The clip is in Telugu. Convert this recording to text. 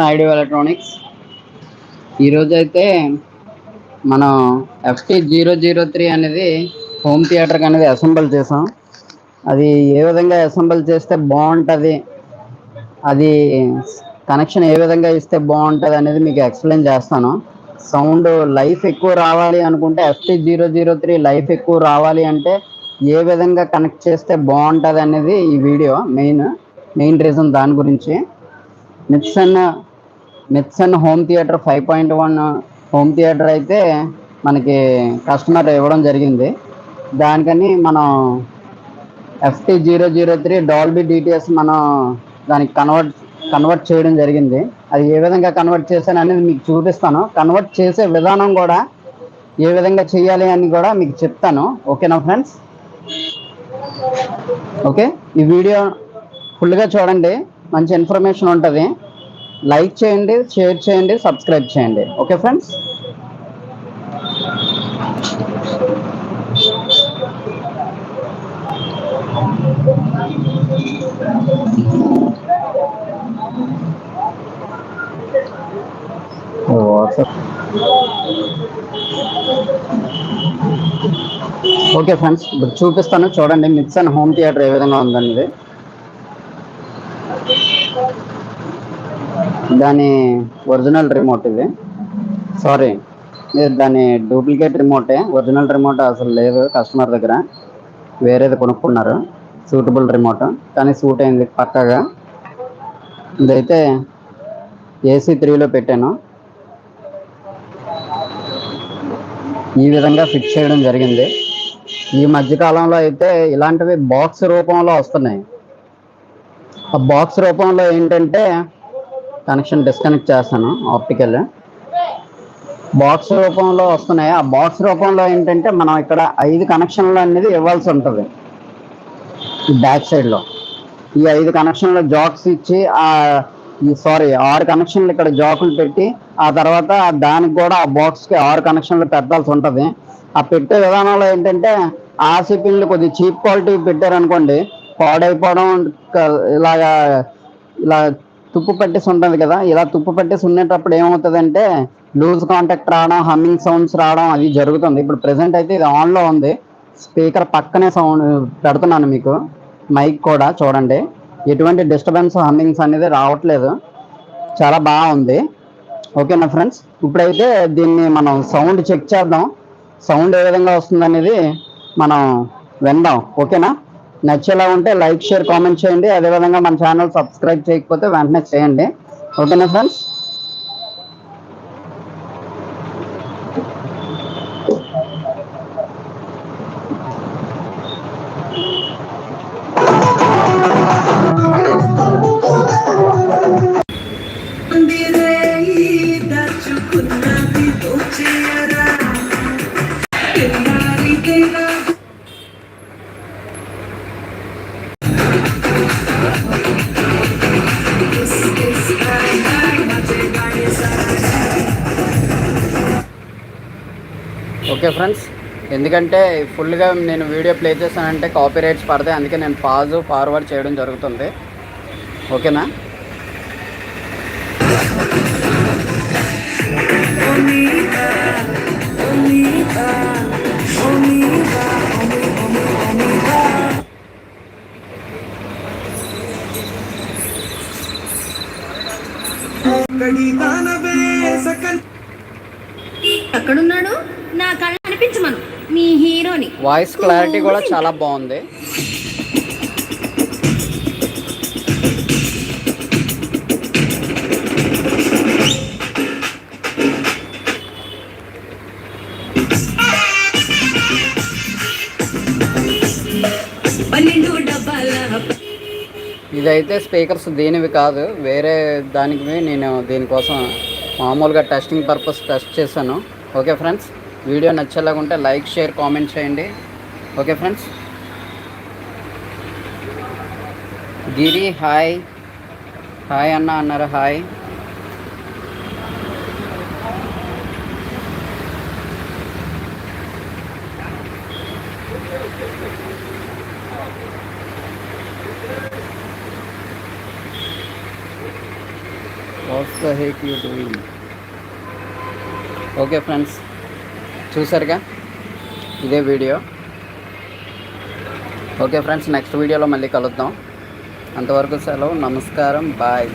నాయుడు ఎలక్ట్రానిక్స్. ఈరోజు అయితే మనం ఎఫ్టీ జీరో జీరో త్రీ అనేది హోమ్ థియేటర్కి అనేది అసెంబుల్ చేసాం. అది ఏ విధంగా అసెంబుల్ చేస్తే బాగుంటుంది అది కనెక్షన్ ఏ విధంగా ఇస్తే బాగుంటుంది అనేది మీకు ఎక్స్ప్లెయిన్ చేస్తాను. సౌండ్ లైఫ్ ఎక్కువ రావాలి అనుకుంటే FT zero zero three life ఎక్కువ రావాలి అంటే ఏ విధంగా కనెక్ట్ చేస్తే బాగుంటుంది అనేది ఈ వీడియో మెయిన్ మెయిన్ రీజన్ దాని గురించి. మిత్సన్ మిత్సన్ home theatre five point one home theatre అయితే మనకి కస్టమర్ ఇవ్వడం జరిగింది. దానికని మనం FT zero zero three Dolby DTS మనం దానికి కన్వర్ట్ కన్వర్ట్ చేయడం జరిగింది. అది ఏ విధంగా కన్వర్ట్ చేశాను అనేది మీకు చూపిస్తాను. కన్వర్ట్ చేసే విధానం కూడా ఏ విధంగా చేయాలి అని కూడా మీకు చెప్తాను. ఓకేనా ఫ్రెండ్స్? ఓకే ఈ వీడియో ఫుల్గా చూడండి. మంచి ఇన్ఫర్మేషన్ ఉంటుంది. లైక్ చేయండి షేర్ చేయండి సబ్స్క్రైబ్ చేయండి. Okay friends? ఓకే ఫ్రెండ్స్ ఇప్పుడు చూపిస్తాను. చూడండి మిక్స్ అండ్ హోమ్ థియేటర్ ఏ విధంగా ఉందండి దాని ఒరిజినల్ రిమోట్ ఇది. సారీ మీరు దాని డూప్లికేట్ రిమోటే ఒరిజినల్ రిమోట్ అసలు లేదు కస్టమర్ దగ్గర. వేరేది కొనుక్కున్నారు. సూటబుల్ రిమోట్ కానీ సూట్ అయింది పక్కగా. ఇదైతే ఏసీ త్రీలో పెట్టాను. ఈ విధంగా ఫిక్స్ చేయడం జరిగింది. ఈ మధ్యకాలంలో అయితే ఇలాంటివి బాక్స్ రూపంలో వస్తున్నాయి. ఆ బాక్స్ రూపంలో ఏంటంటే కనెక్షన్ డిస్కనెక్ట్ చేస్తాను ఆప్టికల్. బాక్స్ రూపంలో వస్తున్నాయి. ఆ బాక్స్ రూపంలో ఏంటంటే మనం ఇక్కడ ఐదు కనెక్షన్లు అనేది ఇవ్వాల్సి ఉంటుంది. బ్యాక్ సైడ్లో. ఈ ఐదు కనెక్షన్లు జాక్స్ ఇచ్చి ఆ ఈ సారీ ఆరు కనెక్షన్లు ఇక్కడ జాకులు పెట్టి ఆ తర్వాత దానికి కూడా ఆ బాక్స్కి ఆరు కనెక్షన్లు పెట్టాల్సి ఉంటుంది. ఆ పెట్టే విధానంలో ఏంటంటే ఆర్సీ పిన్లు కొద్దిగా చీప్ క్వాలిటీ పెట్టారనుకోండి పాడైపోవడం ఇలాగా ఇలా తుప్పు పట్టేసి ఉంటుంది కదా ఇలా తుప్పు పట్టేసి ఉండేటప్పుడు ఏమవుతుందంటే లూజ్ కాంటాక్ట్ రావడం హమ్మింగ్ సౌండ్స్ రావడం అది జరుగుతుంది. ఇప్పుడు ప్రెసెంట్ అయితే ఇది ఆన్లో ఉంది. స్పీకర్ పక్కనే సౌండ్ పెడుతున్నాను మీకు. మైక్ కూడా చూడండి. ఎటువంటి డిస్టర్బెన్స్ హమ్మింగ్స్ అనేది రావట్లేదు. చాలా బాగుంది. ఓకేనా ఫ్రెండ్స్? ఇప్పుడైతే దీన్ని మనం సౌండ్ చెక్ చేద్దాం. సౌండ్ ఏ విధంగా వస్తుంది అనేది మనం విందాం. ఓకేనా? నచ్చేలా ఉంటే లైక్ షేర్ కామెంట్ చేయండి. అదేవిధంగా మన ఛానల్ సబ్స్క్రైబ్ చేయకపోతే వెంటనే చేయండి. ఓకేనా ఫ్రెండ్స్? ఓకే ఫ్రెండ్స్ ఎందుకంటే ఫుల్గా నేను వీడియో ప్లే చేశానంటే కాపీ రైట్స్ పడతాయి అందుకే నేను పాజ్ ఫార్వర్డ్ చేయడం జరుగుతుంది. ఓకేనా? అక్కడున్నాడు? నా కళ్ళ అనిపించమను మీ హీరోని. వాయిస్ క్లారిటీ కూడా చాలా బాగుంది. ఇదైతే స్పీకర్స్ దీనివి కాదు. వేరే దానికి నేను దీనికోసం మామూలుగా టెస్టింగ్ పర్పస్ టెస్ట్ చేశాను. Okay friends? వీడియో నచ్చేలాగా ఉంటే లైక్ షేర్ కామెంట్ చేయండి. Okay friends? Giri hi. Hi అన్న అన్నారు hi. What's the heck you doing okay friends చూసారుగా? ఇదే వీడియో. ఓకే ఫ్రెండ్స్ నెక్స్ట్ వీడియోలో మళ్ళీ కలుద్దాం. అంతవరకు సెలవు నమస్కారం బాయ్.